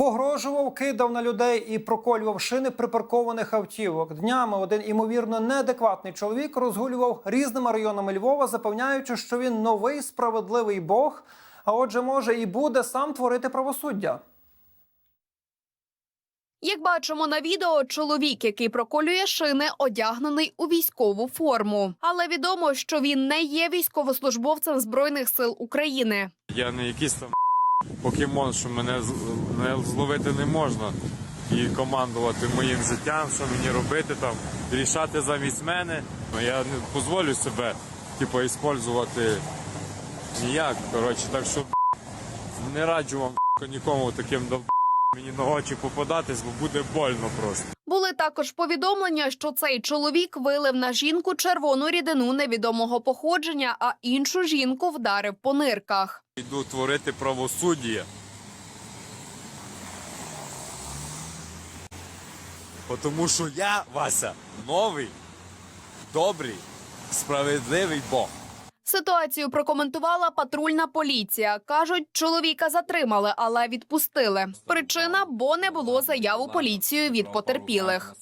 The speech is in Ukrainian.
Погрожував, кидав на людей і проколював шини припаркованих автівок. Днями один імовірно неадекватний чоловік розгулював різними районами Львова, запевняючи, що він новий справедливий Бог, а отже, може і буде сам творити правосуддя. Як бачимо на відео, чоловік, який проколює шини, одягнений у військову форму. Але відомо, що він не є військовослужбовцем збройних сил України. Я не якийсь там покемон, що мене з- не зловити не можна і командувати моїм життям, що мені робити там, рішати замість мене. Ну, Я не дозволю себе, типу, іспользувати ніяк. Коротше, так що не раджу вам нікому таким до мені на очі попадатись, бо буде больно просто. Були також повідомлення, що цей чоловік вилив на жінку червону рідину невідомого походження, а іншу жінку вдарив по нирках. Йду творити правосуддя. Тому що я, Вася, новий, добрий, справедливий Бог. Ситуацію прокоментувала патрульна поліція. кажуть, чоловіка затримали, але відпустили. Причина, бо не було заяву поліцію від потерпілих.